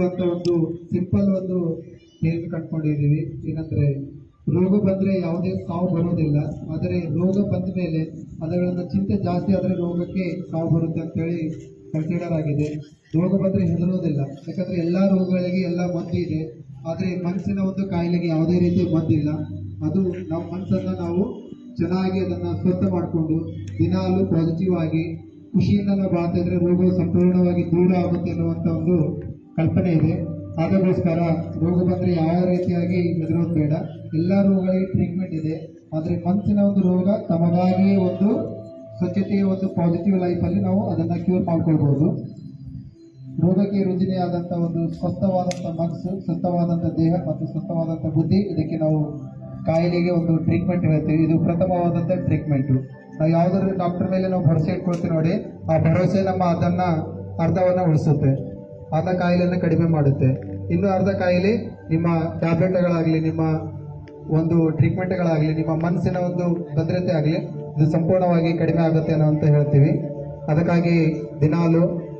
ಅಂತ ಒಂದು ಸಿಂಪಲ್ ಒಂದು ಥಿಯರಿ ಕಟ್ಟಿಕೊಂಡಿದ್ದೀವಿ ಏನಂದ್ರೆ, ರೋಗ ಬಂದರೆ ಯಾವುದೇ ಸಾವು ಬರೋದಿಲ್ಲ. ಆದರೆ ರೋಗ ಬಂದ ಮೇಲೆ ಅದರಿಂದ ಚಿಂತೆ ಜಾಸ್ತಿ ಆದರೆ ರೋಗಕ್ಕೆ ಸಾವು ಬರುತ್ತೆ ಅಂತೇಳಿ ಕನ್ಸಿಡರ್ ಆಗಿದೆ ರೋಗ ಬಂದರೆ ಹೆದರೋದಿಲ್ಲ. ಯಾಕಂದ್ರೆ ಎಲ್ಲಾ ರೋಗಗಳಿಗೆ ಎಲ್ಲ ಮದ್ದು ಇದೆ. ಆದರೆ ಮನಸ್ಸಿನ ಒಂದು ಕಾಯಿಲೆಗೆ ಯಾವುದೇ ರೀತಿ ಮದ್ದಿಲ್ಲ ಅದು ನಮ್ಮ ಮನಸ್ಸನ್ನ ನಾವು ಚೆನ್ನಾಗಿ ಅದನ್ನ ಸ್ವಚ್ಛ ಮಾಡಿಕೊಂಡು ದಿನಾಲು ಪಾಸಿಟಿವ್ ಆಗಿ ಖುಷಿಯಿಂದ ನಾವು ಬಾಳ್ತಾ ಇದ್ರೆ ರೋಗ ಸಂಪೂರ್ಣವಾಗಿ ದೂರ ಆಗುತ್ತೆ ಅನ್ನುವಂಥ ಒಂದು ಕಲ್ಪನೆ ಇದೆ. ಅದಕ್ಕೋಸ್ಕರ ರೋಗ ಬಂದರೆ ಯಾವ ರೀತಿಯಾಗಿ ಹೆದರೋದು ಬೇಡ. ಎಲ್ಲ ರೋಗಗಳಿಗೆ ಟ್ರೀಟ್ಮೆಂಟ್ ಇದೆ. ಆದರೆ ಮನಸ್ಸಿನ ಒಂದು ರೋಗ ತಮಗಾಗಿಯೇ ಒಂದು ಸ್ವಚ್ಛತೆಯ ಒಂದು ಪಾಸಿಟಿವ್ ಲೈಫಲ್ಲಿ ನಾವು ಅದನ್ನು ಕ್ಯೂರ್ ಮಾಡ್ಕೊಳ್ಬೋದು. ರೋಗಕ್ಕೆ ರುಜಿನಿಯಾದಂಥ ಒಂದು ಸ್ವಸ್ಥವಾದಂಥ ಮನಸ್ಸು ಸ್ವಸ್ಥವಾದಂಥ ದೇಹ ಮತ್ತು ಸ್ವಸ್ಥವಾದಂಥ ಬುದ್ಧಿ, ಇದಕ್ಕೆ ನಾವು ಕಾಯಿಲೆಗೆ ಒಂದು ಟ್ರೀಟ್ಮೆಂಟ್ ಹೇಳ್ತೀವಿ. ಇದು ಪ್ರಥಮವಾದಂಥ ಟ್ರೀಟ್ಮೆಂಟು ನಾವು ಯಾವುದಾದ್ರೂ ಡಾಕ್ಟರ್ ಮೇಲೆ ನಾವು ಭರವಸೆ ಇಟ್ಕೊಳ್ತೀವಿ ನೋಡಿ. ಆ ಭರವಸೆ ನಮ್ಮ ಅದನ್ನು ಅರ್ಧವನ್ನು ಉಳಿಸುತ್ತೆ. ಅರ್ಧ ಕಾಯಿಲೆಯನ್ನು ಕಡಿಮೆ ಮಾಡುತ್ತೆ. ಇನ್ನು ಅರ್ಧ ಕಾಯಿಲೆ ನಿಮ್ಮ ಟ್ಯಾಬ್ಲೆಟ್ಗಳಾಗಲಿ, ನಿಮ್ಮ ಒಂದು ಟ್ರೀಟ್ಮೆಂಟ್ಗಳಾಗಲಿ, ನಿಮ್ಮ ಮನಸ್ಸಿನ ಒಂದು ಭದ್ರತೆ ಆಗಲಿ, ಇದು ಸಂಪೂರ್ಣವಾಗಿ ಕಡಿಮೆ ಆಗುತ್ತೆ ಅನ್ನೋ ಅಂತ ಹೇಳ್ತೀವಿ. ಅದಕ್ಕಾಗಿ ದಿನಾಲು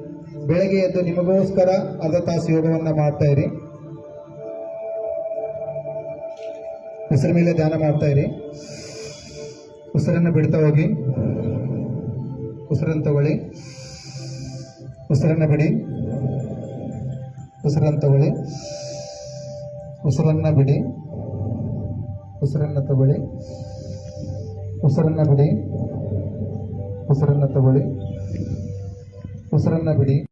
ಬೆಳಗ್ಗೆ ಎದ್ದು ನಿಮಗೋಸ್ಕರ ಅರ್ಧ ತಾಸು ಯೋಗವನ್ನು ಮಾಡ್ತಾ ಇರಿ. ಉಸಿರ ಮೇಲೆ ಧ್ಯಾನ ಮಾಡ್ತಾ ಇರಿ. ಉಸಿರನ್ನು ಬಿಡ್ತಾ ಹೋಗಿ. ಉಸಿರನ್ನು ತಗೊಳ್ಳಿ. ಉಸಿರನ್ನು ಬಿಡಿ. ಉಸಿರನ್ನು ತಗೊಳ್ಳಿ. ಉಸಿರನ್ನ ಬಿಡಿ. ಉಸಿರನ್ನ ತಗೊಳ್ಳಿ. ಉಸಿರನ್ನ ಬಿಡಿ. ಉಸಿರನ್ನ ತಗೊಳ್ಳಿ. ಉಸಿರನ್ನ ಬಿಡಿ.